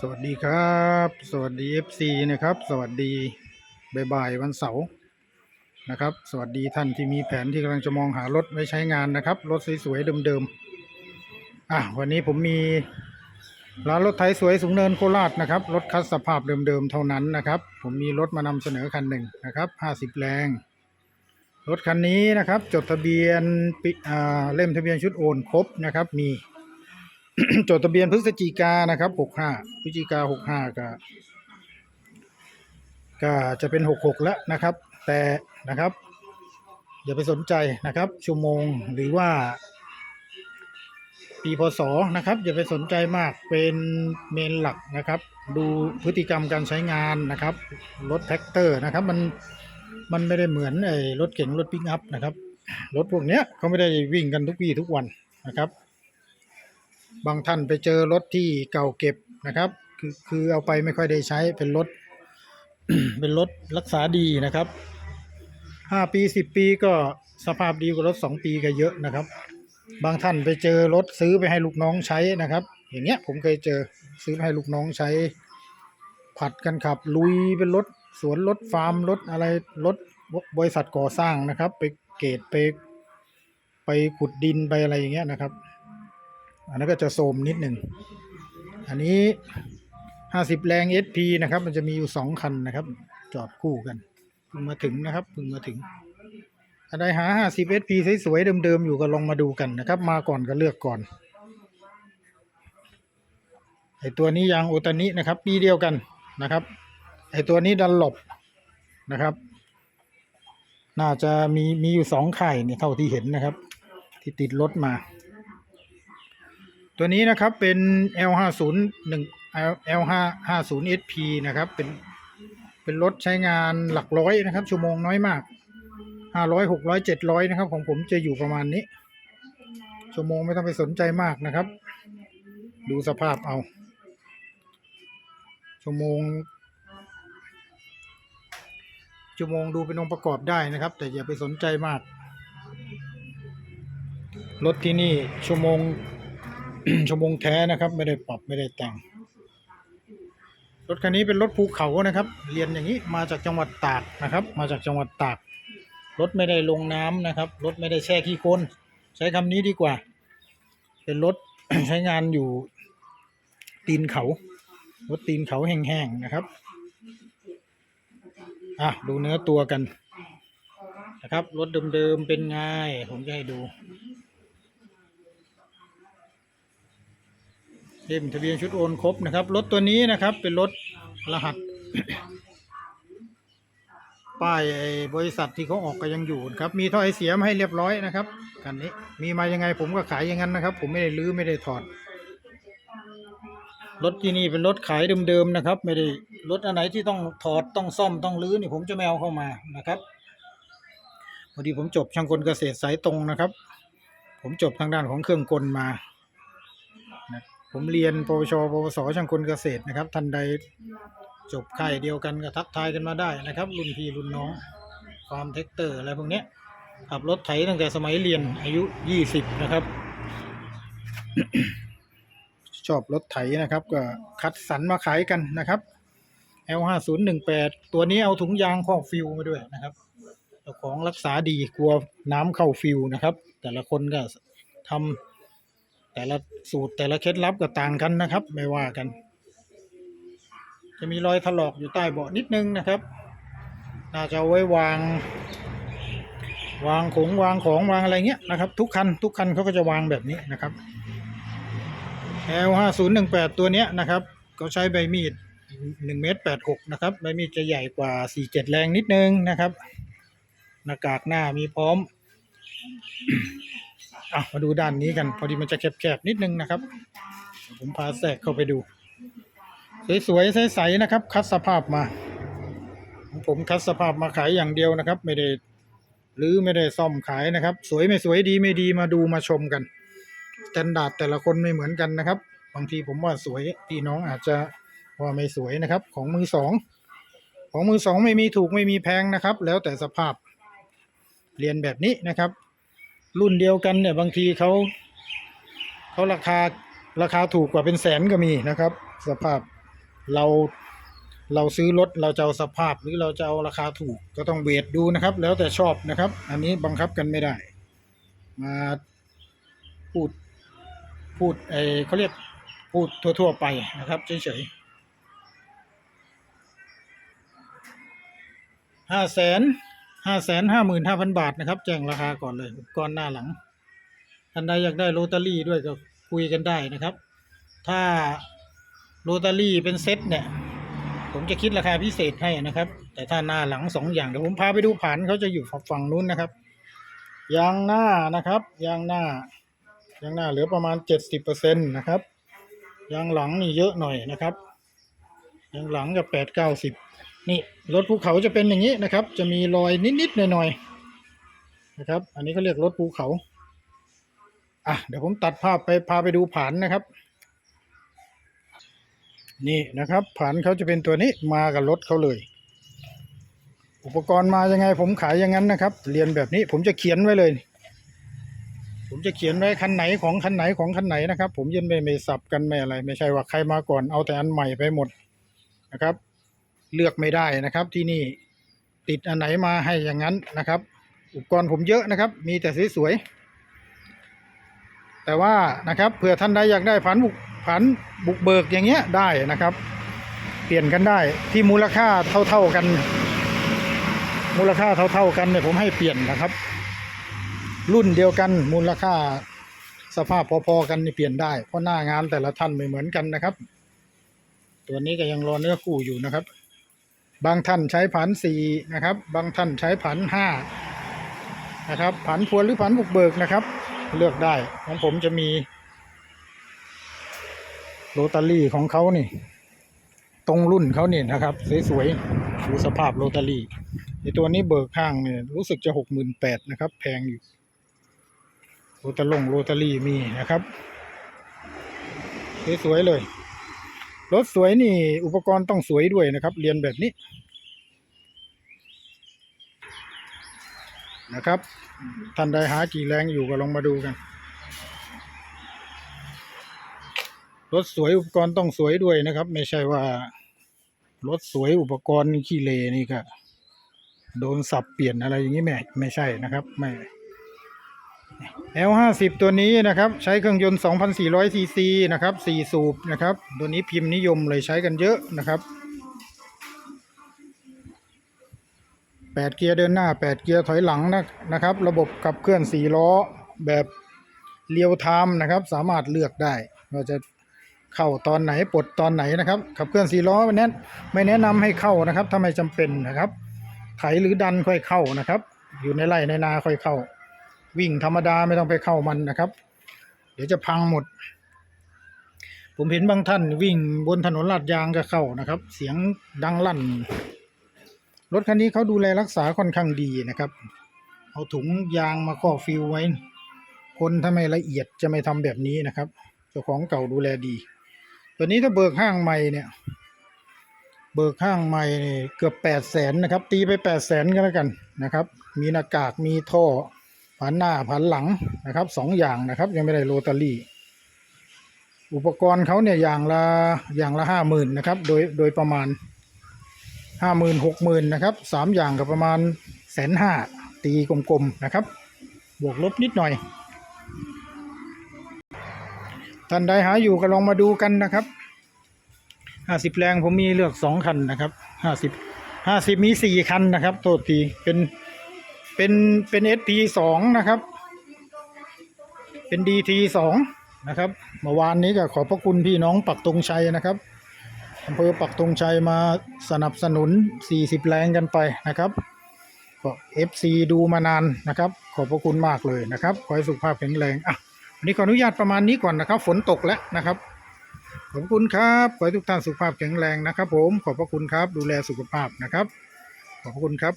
สวัสดีครับ สวัสดี FC นะครับ สวัสดีบ่ายๆวันเสาร์นะครับ สวัสดีท่านที่มีแผนที่กำลังจะมองหารถไว้ใช้งานนะครับ รถสวยๆเดิมๆอะวันนี้ผมมีร้านรถไถสวยสูงเนินโคราชนะครับ รถคัดสภาพเดิมๆเท่านั้นนะครับ ผมมีรถมานำเสนอคันหนึ่งนะครับ50 แรง รถคันนี้นะครับ จดทะเบียนปิอาเล่มทะเบียนชุดโอนครบนะครับมี จดทะเบียนพฤศจิกานะครับหกห้าพฤศจิกาหกห้าก็ก็จะเป็นหกหกแล้วนะครับ แต่นะครับ อย่าไปสนใจนะครับ ชั่วโมงหรือว่า ปีพศนะครับ อย่าไปสนใจมากเป็นเมนหลักนะครับ ดูพฤติกรรมการใช้งานนะครับ รถแท็กเตอร์นะครับ มันมันไม่ได้เหมือนไอ้รถเก๋งรถปิกอัพนะครับรถพวกเนี้ยเขาไม่ได้วิ่งกันทุกวี่ทุกวันนะครับ บางท่านไปเจอรถที่เก่าเก็บนะครับ คือคือเอาไปไม่ค่อยได้ใช้เป็นรถ เป็นรถรักษาดีนะครับห้าปีสิบปีก็สภาพดีกว่ารถสองปีก็เยอะนะครับ บางท่านไปเจอรถซื้อไปให้ลูกน้องใช้นะครับ อย่างเงี้ยผมเคยเจอซื้อไปให้ลูกน้องใช้ ผัดกันขับ ลุยเป็นรถสวนรถฟาร์มรถอะไรรถบริษัทก่อสร้างนะครับ ไปเกตไป ไปขุดดินไปอะไรอย่างเงี้ยนะครับ อันนั้นก็จะโทมนิดหนึ่ง อันนี้ห้าสิบแรง SP นะครับ มันจะมีอยู่สองคันนะครับ จอดคู่กันเพิ่งมาถึงนะครับเพิ่งมาถึงอะไรหาห้าสิบ SP สวยๆเดิมๆอยู่ก็ลองมาดูกันนะครับ มาก่อนก็เลือกก่อนไอตัวนี้ยางโอตานินะครับ ปีเดียวกันนะครับ ไอตัวนี้ดันหลบนะครับ น่าจะมีมีอยู่สองไข่เนี่ยเท่าที่เห็นนะครับ ที่ติดรถมา ตัวนี้นะครับเป็น L50 1 L550 SP นะครับ เป็นเป็นรถใช้งานหลักร้อยนะครับ ชั่วโมงน้อยมาก500 600 700นะครับ ของผมจะอยู่ประมาณนี้ ชั่วโมงไม่ต้องไปสนใจมากนะครับ ดูสภาพเอา ชั่วโมง ชั่วโมงดูเป็นองค์ประกอบได้นะครับ แต่อย่าไปสนใจมาก รถที่นี่ชั่วโมง ชั่วโมงแท้นะครับ ไม่ได้ปรับไม่ได้แต่ง รถคันนี้เป็นรถภูเขานะครับ เรียนอย่างนี้มาจากจังหวัดตากนะครับ มาจากจังหวัดตาก รถไม่ได้ลงน้ำนะครับ รถไม่ได้แช่ขี้โคลนใช้คำนี้ดีกว่า เป็นรถใช้งานอยู่ตีนเขา รถตีนเขาแห้งๆนะครับอะดูเนื้อตัวกันนะครับรถเดิมๆเป็นไงผมจะให้ดู เล่มทะเบียนชุดโอนครบนะครับ รถตัวนี้นะครับเป็นรถรหัส ป้ายไอ้บริษัทที่เขาออกก็ยังอยู่ครับ มีท่อไอเสียมาให้เรียบร้อยนะครับคันนี้มีมายังไงผมก็ขายอย่างนั้นนะครับ ผมไม่ได้ลื้อไม่ได้ถอด รถที่นี่เป็นรถขายเดิมๆนะครับ ไม่ได้รถอันไหนที่ต้องถอดต้องซ่อมต้องรื้อนี่ผมจะไม่เอาเข้ามานะครับพอดีผมจบช่างกลเกษตรสายตรงนะครับ ผมจบทางด้านของเครื่องกลมา ผมเรียนปวชปวสช่างกลเกษตรนะครับท่านใดจบค่ายเดียวกันก็ทักทายกันมาได้นะครับ รุ่นพี่รุ่นน้องฟาร์มเทคเตอร์อะไรพวกนี้ขับรถไถตั้งแต่สมัยเรียนอายุยี่สิบนะครับ ชอบรถไถนะครับ ก็คัดสรรมาขายกันนะครับ L5018 ตัวนี้เอาถุงยางครอบฟิวมาด้วยนะครับเจ้าของรักษาดีกลัวน้ำเข้าฟิวนะครับ แต่ละคนก็ทำ แต่ละสูตรแต่ละเคล็ดลับก็ต่างกันนะครับ ไม่ว่ากัน จะมีรอยถลอกอยู่ใต้เบาะนิดนึงนะครับ น่าจะไว้วาง วางของวางของวางอะไรเงี้ยนะครับ ทุกคันทุกคันเขาก็จะวางแบบนี้นะครับ L ห้าศูนย์หนึ่งแปดตัวเนี้ยนะครับเขาใช้ใบมีดหนึ่งเมตรแปดหกนะครับใบมีดจะใหญ่กว่าสี่เจ็ดแรงนิดนึงนะครับ หน้ากากหน้ามีพร้อม อะมาดูด้านนี้กันพอดีมันจะแคบๆนิดนึงนะครับ ผมพาแทรกเข้าไปดู สวยๆใสๆนะครับ คัดสภาพมา ผมคัดสภาพมาขายอย่างเดียวนะครับ ไม่ได้หรือไม่ได้ซ่อมขายนะครับ สวยไม่สวยดีไม่ดีมาดูมาชมกันสแตนดาดแต่ละคนไม่เหมือนกันนะครับ บางทีผมว่าสวยพี่น้องอาจจะว่าไม่สวยนะครับ ของมือสองของมือสองไม่มีถูกไม่มีแพงนะครับ แล้วแต่สภาพเรียนแบบนี้นะครับ รุ่นเดียวกันเนี่ยบางทีเขาเขาราคาราคาถูกกว่าเป็นแสนก็มีนะครับ สภาพเราเราซื้อรถเราจะเอาสภาพหรือเราจะเอาราคาถูกก็ต้องเวทดูนะครับ แล้วแต่ชอบนะครับ อันนี้บังคับกันไม่ได้ มาพูดพูดไอเขาเรียกพูดทั่ว ๆ ไปนะครับเฉยๆห้าแสน ห้าแสนห้าหมื่นห้าพันบาทนะครับ แจ้งราคาก่อนเลยกรณ์หน้าหลังท่านใดอยากได้โรตารี่ด้วยก็คุยกันได้นะครับ ถ้าโรตารี่เป็นเซ็ตเนี่ย ผมจะคิดราคาพิเศษให้นะครับ แต่ถ้าหน้าหลังสองอย่างเดี๋ยวผมพาไปดูผ่านเขาจะอยู่ฝั่งนู้นนะครับยางหน้านะครับยางหน้ายางหน้าเหลือประมาณเจ็ดสิบเปอร์เซ็นตนะครับยางหลังนี่เยอะหน่อยนะครับยางหลังกับแปดเก้าสิบ นี่รถภูเขาจะเป็นอย่างนี้นะครับ จะมีรอยนิดๆหน่อยๆนะครับ อันนี้เขาเรียกรถภูเขาอะเดี๋ยวผมตัดภาพไปพาไปดูผ่านนะครับ นี่นะครับผ่านเขาจะเป็นตัวนี้มากับรถเขาเลย อุปกรณ์มายังไงผมขายอย่างนั้นนะครับ เรียนแบบนี้ผมจะเขียนไว้เลย ผมจะเขียนไว้คันไหนของคันไหนของคันไหนนะครับ ผมยันไม่ไม่สับกันไม่อะไร ไม่ใช่ว่าใครมาก่อนเอาแต่อันใหม่ไปหมดนะครับ เลือกไม่ได้นะครับ ที่นี่ติดอันไหนมาให้อย่างนั้นนะครับ อุปกรณ์ผมเยอะนะครับ มีแต่สวยๆแต่ว่านะครับเผื่อท่านใดอยากได้ผันบุกผันบุกเบิกอย่างเงี้ยได้นะครับ เปลี่ยนกันได้ที่มูลค่าเท่าๆกัน มูลค่าเท่าๆกันเนี่ยผมให้เปลี่ยนนะครับ รุ่นเดียวกันมูลค่าสภาพพอๆกันนี่เปลี่ยนได้เพราะหน้างานแต่ละท่านไม่เหมือนกันนะครับ ตัวนี้ก็ยังรอเนื้อคู่อยู่นะครับ บางท่านใช้ผันสี่นะครับ บางท่านใช้ผันห้านะครับ ผันพวนหรือผันบุกเบิกนะครับ เลือกได้ของผมจะมีโรตารี่ของเขานี่ ตรงรุ่นเขานี่นะครับสวยๆดูสภาพโรตารี่ในตัวนี้เบิกข้างเนี่ยรู้สึกจะหกหมื่นแปดนะครับ แพงอยู่โรตาลงโรตารี่มีนะครับสวยๆเลย รถสวยนี่ อุปกรณ์ต้องสวยด้วยนะครับ เรียนแบบนี้นะครับท่านใดหากี่แรงอยู่ก็ลองมาดูกันรถสวยอุปกรณ์ต้องสวยด้วยนะครับ ไม่ใช่ว่ารถสวยอุปกรณ์ขี้เลนี่ก็โดนสับเปลี่ยนอะไรอย่างนี้ไม่ไม่ใช่นะครับ ไม่ L50 ตัวนี้นะครับ ใช้เครื่องยนต์ 2,400ซีซีนะครับ4สูบนะครับ ตัวนี้พิมพ์นิยมเลยใช้กันเยอะนะครับ 8 เกียร์เดินหน้า 8 เกียร์ถอยหลังนะนะครับ ระบบขับเคลื่อน 4 ล้อแบบเรียวไทม์นะครับ สามารถเลือกได้ว่าจะเข้าตอนไหนปลดตอนไหนนะครับ ขับเคลื่อน4ล้อไม่แนะไม่แนะนำให้เข้านะครับถ้าไม่จำเป็นนะครับ ไถหรือดันค่อยเข้านะครับ อยู่ในไร่ในนาค่อยเข้า วิ่งธรรมดาไม่ต้องไปเข้ามันนะครับ เดี๋ยวจะพังหมด ผมเห็นบางท่านวิ่งบนถนนลาดยางก็เข้านะครับ เสียงดังลั่น รถคันนี้เขาดูแลรักษาค่อนข้างดีนะครับ เอาถุงยางมาครอฟิวไว้ คนถ้าไม่ละเอียดจะไม่ทำแบบนี้นะครับ เจ้าของเก่าดูแลดี ตัวนี้ถ้าเบิกห้างใหม่เนี่ย เบิกห้างใหม่เกือบแปดแสนนะครับ ตีไปแปดแสนก็แล้วกันนะครับ มีหน้ากากมีท่อ ผันหน้าผันหลังนะครับสองอย่างนะครับ ยังไม่ได้โรตารี่ อุปกรณ์เขาเนี่ยอย่างละอย่างละห้าหมื่นนะครับ โดยโดยประมาณห้าหมื่นหกหมื่นนะครับสามอย่างกับประมาณแสนห้าตีกลมๆนะครับ บวกลบนิดหน่อยท่านใดหาอยู่ก็ลองมาดูกันนะครับห้าสิบแรงผมมีเลือกสองคันนะครับห้าสิบห้าสิบมีสี่คันนะครับ โทษทีเป็น เป็นเป็น SP สองนะครับ เป็น DT สองนะครับเมื่อวานนี้ก็ขอบพระคุณพี่น้องปักตรงชัยนะครับอำเภอปักตรงชัยมาสนับสนุน 40 แรงกันไปนะครับก็ FC ดูมานานนะครับ ขอบพระคุณมากเลยนะครับขอให้สุขภาพแข็งแรงอะวันนี้ขออนุญาตประมาณนี้ก่อนนะครับ ฝนตกแล้วนะครับ ขอบคุณครับขอให้ทุกท่านสุขภาพแข็งแรงนะครับ ผมขอบพระคุณครับดูแลสุขภาพนะครับ ขอบพระคุณครับ